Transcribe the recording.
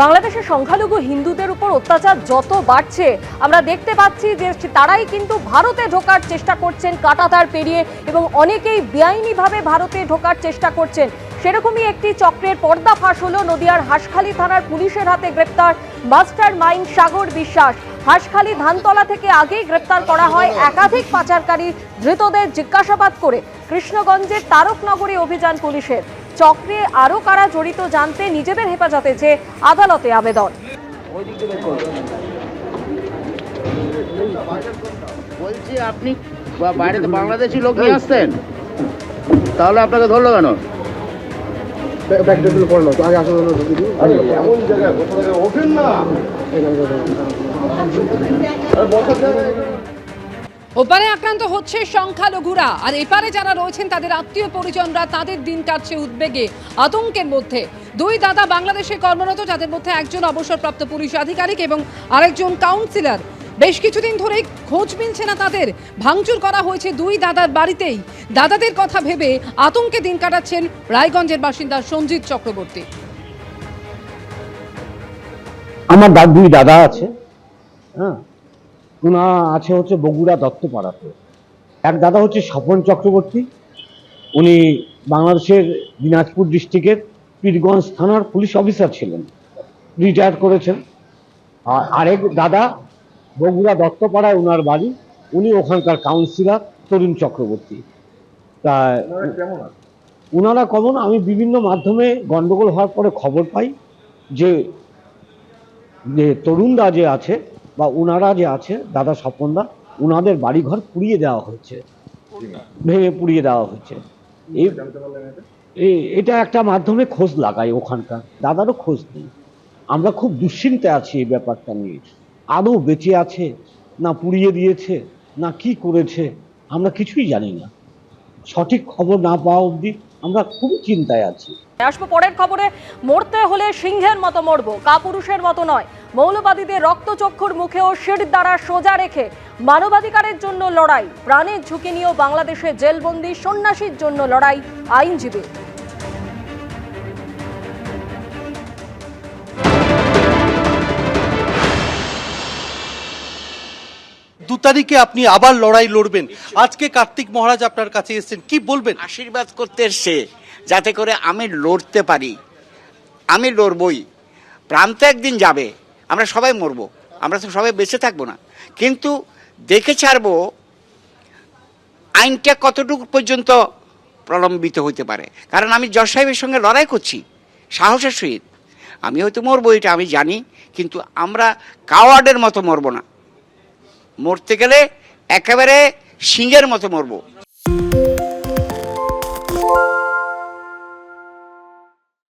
বাংলাদেশের সংখ্যালঘু হিন্দুদের উপর অত্যাচার যত বাড়ছে, আমরা দেখতে পাচ্ছি যে তারাই কিন্তু ভারতে ঢোকার চেষ্টা করছেন কাটাতার পেরিয়ে এবং অনেকেই বেআইনিভাবে ভারতে ঢোকার চেষ্টা করছেন। সেরকমই একটি চক্রের পর্দা ফাঁস হলো নদিয়ার হাসখালী থানার পুলিশের হাতে গ্রেপ্তার মাস্টার মাইন্ড সাগর বিশ্বাস। হাসখালী ধানতলা থেকে আগেই গ্রেপ্তার করা হয় একাধিক পাচারকারী ধৃতদের জিজ্ঞাসাবাদ করে। কৃষ্ণগঞ্জের তারকনগরে অভিযান পুলিশের। চক্রে আরও কারা জড়িত জানতে নিজেদের হেফাজতে যে আদালতে আবেদন। বলছি আপনি বা- বাইরে বাংলাদেশি লোক নিয়ে আসতেন তাহলে আপনাকে ধরলো কেন? আগে না ওপারে আক্রান্ত হচ্ছে সংখ্যালঘুরা। আর এপারে যারা রয়েছেন, তাদের আত্মীয় পরিজনরা তাদের দিন কাটছে উদ্বেগে, আতঙ্কের মধ্যে। দুই দাদা বাংলাদেশে কর্মরত, যাদের মধ্যে একজন অবসরপ্রাপ্ত পুলিশ আধিকারিক এবং আরেকজন কাউন্সিলর। বেশ কিছুদিন ধরেই খোঁজ মিলছে না তাদের। ভাঙচুর করা হয়েছে দুই দাদার বাড়িতেই। দাদাদের কথা ভেবে আতঙ্কে দিন কাটাচ্ছেন রায়গঞ্জের বাসিন্দা সঞ্জিত চক্রবর্তী। আমার দুই দাদা আছে হ্যাঁ। ওনা আছে হচ্ছে বগুড়া দত্তপাড়াতে। এক দাদা হচ্ছে স্বপন চক্রবর্তী উনি বাংলাদেশের দিনাজপুর ডিস্ট্রিক্টের পীরগঞ্জ থানার পুলিশ অফিসার ছিলেন রিটায়ার করেছেন। আর আরেক দাদা বগুড়া দত্তপাড়ায় ওনার বাড়ি উনি ওখানকার কাউন্সিলর তরুণ চক্রবর্তী। তা ওনারা কমন আমি বিভিন্ন মাধ্যমে গন্ডগোল হওয়ার পরে খবর পাই যে যে তরুণদা যে আছে বা ওনারা যে আছে, দাদা স্বপনদা ওনাদের বাড়িঘর পুড়িয়ে দেওয়া হয়েছে। ভেঙে পুড়িয়ে দেওয়া এই এটা একটা মাধ্যমে খোঁজ লাগাই ওখানকার। দাদারও খোঁজ নেই। আমরা খুব দুশ্চিন্তায় আছি এই ব্যাপারটা নিয়ে। আদৌ বেঁচে আছে, না পুড়িয়ে দিয়েছে, না কি করেছে, আমরা কিছুই জানি না। সঠিক খবর না পাওয়া অবধি আমরা খুবই চিন্তায় আছি। আসব পরের খবরে, মরতে হলে সিংহের মতো মরবো, কাপুরুষের মতো নয়। মৌলবাদীদের রক্তচক্ষুর মুখেও শির দ্বারা সোজা রেখে মানবাধিকারের জন্য লড়াই। প্রাণের ঝুঁকি নিয়েও বাংলাদেশে জেলবন্দি সন্ন্যাসীর জন্য লড়াই আইনজীবী দু তারিখে আপনি আবার লড়াই লড়বেন। আজকে কার্তিক মহারাজ আপনার কাছে এসেছেন। কি বলবেন? আশীর্বাদ করতে এসছে যাতে করে আমি লড়তে পারি। আমি লড়বই। প্রাণ তো একদিন যাবে। আমরা সবাই মরবো, আমরা তো সবাই বেঁচে থাকব না। কিন্তু দেখে ছাড়বো, আইনটা কতটুকু পর্যন্ত প্রলম্বিত হতে পারে। কারণ আমি জজ সাহেবের সঙ্গে লড়াই করছি, সাহসের সহিত। আমি হয়তো মরবো, এটা আমি জানি, কিন্তু আমরা কাওয়ার্ডের মতো মরবো না। মরতে গেলে একেবারে সিংহের মতো মরবো।